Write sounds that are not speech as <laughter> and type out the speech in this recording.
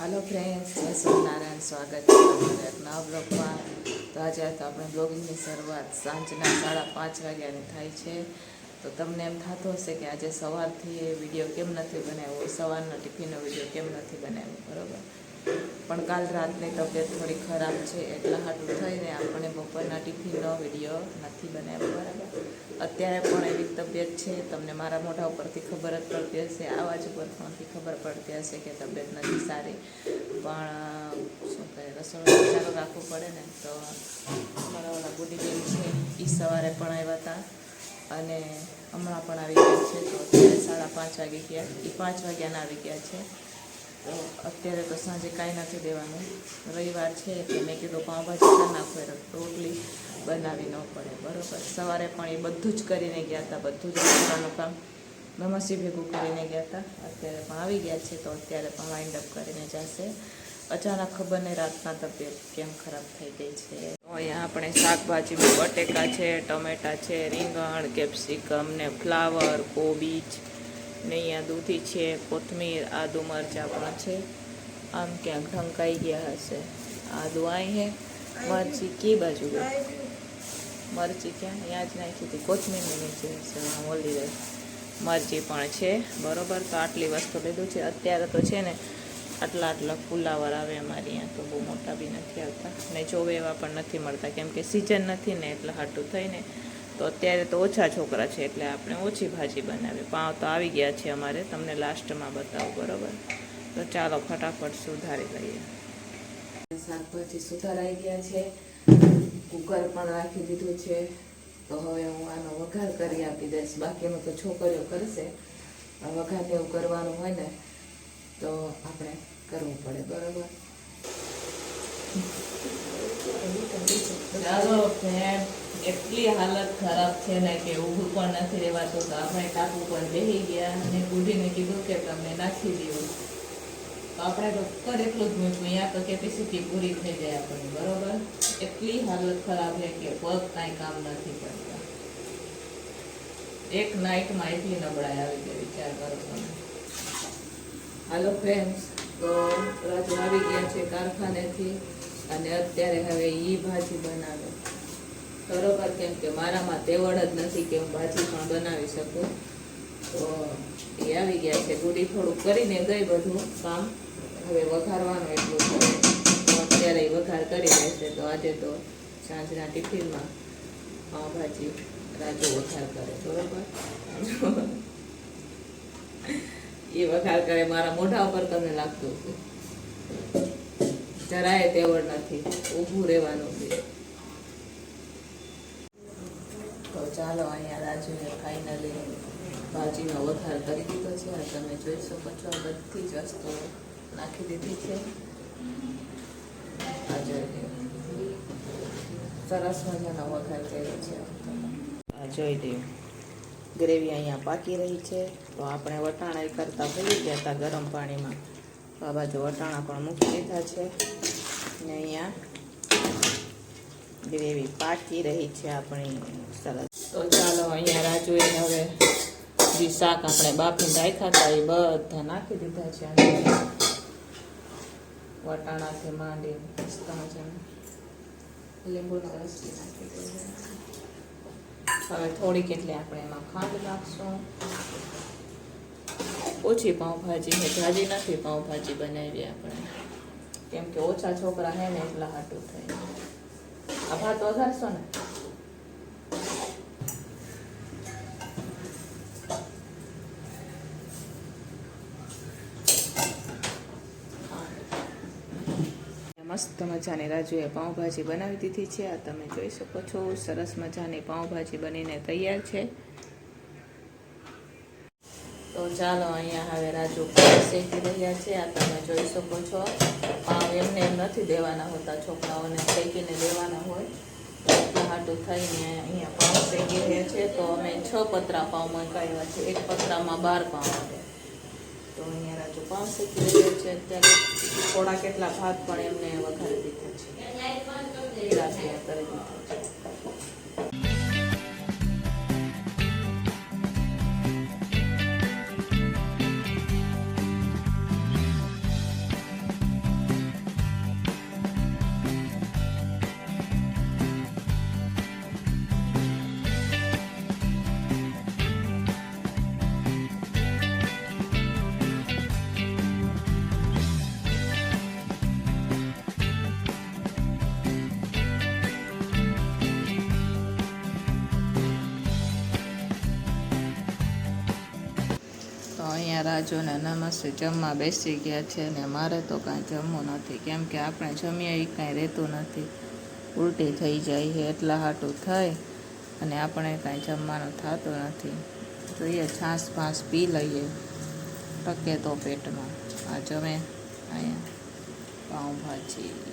હાલો friends જય સ્વામિનારાયણ, સ્વાગત છે એક નવા બ્લોગમાં. તો આજે તો આપણે બ્લોગિંગની શરૂઆત સાંજના સાડા પાંચ વાગ્યાની થાય છે. તો તમને એમ થતું હશે કે આજે સવારથી એ વીડિયો કેમ નથી બનાવ્યો? સવારનો ટિફિનનો વીડિયો કેમ નથી બનાવ્યો? બરાબર? પણ કાલ રાતની તબિયત થોડી ખરાબ છે, એટલા હાટું થઈને આપણે બપોરના ટિફિનનો વીડિયો નથી બનાવ્યો, બરાબર? અત્યારે પણ એવી તબિયત છે, તમને મારા મોઢા ઉપરથી ખબર જ પડતી હશે આવાજ પણથી ખબર પડતી હશે કે તબિયત નથી સારી. પણ, શું કહે રસોડું ચાલુ રાખવું પડે ને, તો અમારા ઓલા ગુડીબેન છે એ સવારે પણ આવ્યા હતા. અને હમણાં પણ આવી ગયા છે, તો અત્યારે સાડા પાંચ વાગી ગયા એ પાંચ વાગ્યાના આવી ગયા છે. તો અત્યારે તો સાંજે કાંઈ નથી દેવાનું. રવિવાર છે એટલે મેં કીધું પાઉંભાજી કરી નાખો રોટલી બનાવી ન પડે. બરાબર? સવારે પણ એ બધું જ કરીને ગયા હતા, બધું જ રસોડાનું કામ. નમસી ભેગું કરીને ગયા હતા. અત્યારે પણ આવી ગયા છે, તો અત્યારે પણ વાઇન્ડ અપ કરીને જશે. અચાનક ખબર નહીં રાતના તબિયત કેમ ખરાબ થઈ ગઈ છે. અહીંયા આપણે શાકભાજીમાં બટેકા છે, ટમેટા છે, રીંગણ, કેપ્સિકમ ને ફ્લાવર, કોબીજ. ને અહીંયા દૂધી છે, કોથમીર, આદુ મરચાં પણ છે. આમ ક્યાંક ઢંકાઈ ગયા હશે. આદુ અહીં હે, મરચી કી બાજુ મરચી ક્યાં? અહીંયા જ નાખી હતી. કોથમીરની નીચે હશે, આમ ઓલી મરચી પણ છે, બરોબર? તો આટલી વસ્તુ લીધું છે. અત્યારે તો છે ને, આટલા આટલા ફુલાવર આવે અમારી અહીંયા તો બહુ મોટા બી નથી આવતા. ને જોવે એવા પણ નથી મળતા. કેમ કે સિઝન નથી ને, એટલે હાટું થઈને તો અત્યારે તો ઓછા છોકરા છે એટલે આપણે ઓછી ભાજી બનાવી પાઉં તો આવી ગયા છે અમારે, તમને લાસ્ટમાં બતાવું, બરોબર? તો ચાલો ફટાફટ સુધારી લઈએ. શાકભાજી સુધારાઈ ગયા છે. કુકર પણ રાખી દીધું છે. તો હવે હું આનો વઘાર કરી આપી દઈશ. બાકીનું તો છોકરીઓ કરશે. વઘાર એવું કરવાનું હોય ને, તો આપણે કરવું પડે, બરોબર? ચાલો હાલત ખરાબ છે ને કે ઊભું પણ નથી રહેવાતું. તો આપણે ટાપુ પણ બેસી ગયા અને બુઢીને કીધું કે તમને નાખી દઉં તો આપણે તો કર એટલું જ મૂક્યું. અહીંયા તો કેપેસિટી પૂરી થઈ જાય આપણને બરોબર? એટલી હાલત ખરાબ છે કે પગ કાંઈ કામ નથી કરતા. એક નાઇટમાં એટલી નબળાઈ આવી ગઈ, વિચાર કરો તમે. હાલો ફ્રેન્ડ્સ તો રાજ આવી ગયા છે કારખાનેથી. અને અત્યારે હવે ઈ ભાજી બનાવે. બરોબર કેમ કે મારામાં તેવડ જ નથી કે હું ભાજી પણ બનાવી શકું. તો એ આવી ગયા છે. ગુડી થોડુંક કરીને ગઈ બધું કામ. હવે વઘારવાનું એટલું છે. તો અત્યારે વઘાર કરી દેશે તો આજે તો સાંજના ટિફિનમાં પાઉંભાજી રાજુ વઘાર કરે. બરોબર? <laughs> એ વઘાર કરે. મારા મોઢા ઉપર તમને લાગતું હતું જરાય તેવડ નથી. ઊભું રહેવાનું છે. તો ચાલો અહીંયા રાજુએ ફાઇનલી ભાજીનો વઘાર કરી દીધો છે. તમે જોઈ શકો છો બધી જ વસ્તુઓ નાખી દીધી છે. સરસ મજાનો વઘાર કર્યો છે. જોઈ દઉં ગ્રેવી અહીંયા પાકી રહી છે. તો આપણે વટાણા કરતા ભૂલી ગયા હતા ગરમ પાણીમાં. આ બાજુ વટાણા પણ મૂકી દીધા છે. ને અહીંયા ગ્રેવી પાકી રહી છે આપણી સરસ. તો ચાલો અહીંયા રાજુએ હવે જે શાક આપણે બાફીને રાખ્યા હતા એ બધા નાખી દીધા છે. વટાણાથી માંડી મસ્ત મજાનું રસ નાખી દીધો હવે થોડીક એટલે આપણે એમાં ખાંડ નાખશું. ઓછી પાઉંભાજી છે, ભાજી નથી, પાઉંભાજી બનાવી આપણે. કેમ કે ઓછા છોકરા હે ને એટલા હાટું થાય. આ ભાત વઘારશો ને? મસ્ત મજાની રાજુએ પાઉંભાજી બનાવી દીધી છે, આ તમે જોઈ શકો છો, સરસ મજાની પાઉંભાજી બનીને તૈયાર છે. તો ચાલો અહીંયા હવે રાજુ શેકી રહ્યા છે, આ તમે જોઈ શકો છો. પાવ એમને એમ નથી દેવાના હોતા છોકરાઓને, શેકીને દેવાના હોય. હાટું થઈને અહીંયા પાઉં શેકી રહ્યા છે. તો અમે છ પતરા પાઉ મંગાવ્યા છે. એક પતરામાં બાર પાવ આવે. તો અહીંયા રાજુ પાઉં શેકી રહ્યા છે. અત્યારે થોડા કેટલા ભાત પણ એમને વઘારી દીધા છે. કરી દીધા છે. અહીંયા રાજુ નમસ્તે જમવા બેસી ગયા છે ને મારે તો કાંઈ જમવું નથી, કેમ કે આપણે જમીએ એ કાંઈ રહેતું નથી. ઉલટી થઈ જાય છે, એટલા હાટું થાય અને આપણે કાંઈ જમવાનું થતું નથી. જોઈએ છાસ પાંસ પી લઈએ, ટકે તો પેટમાં. આ જમે અહીંયા પાઉંભાજી.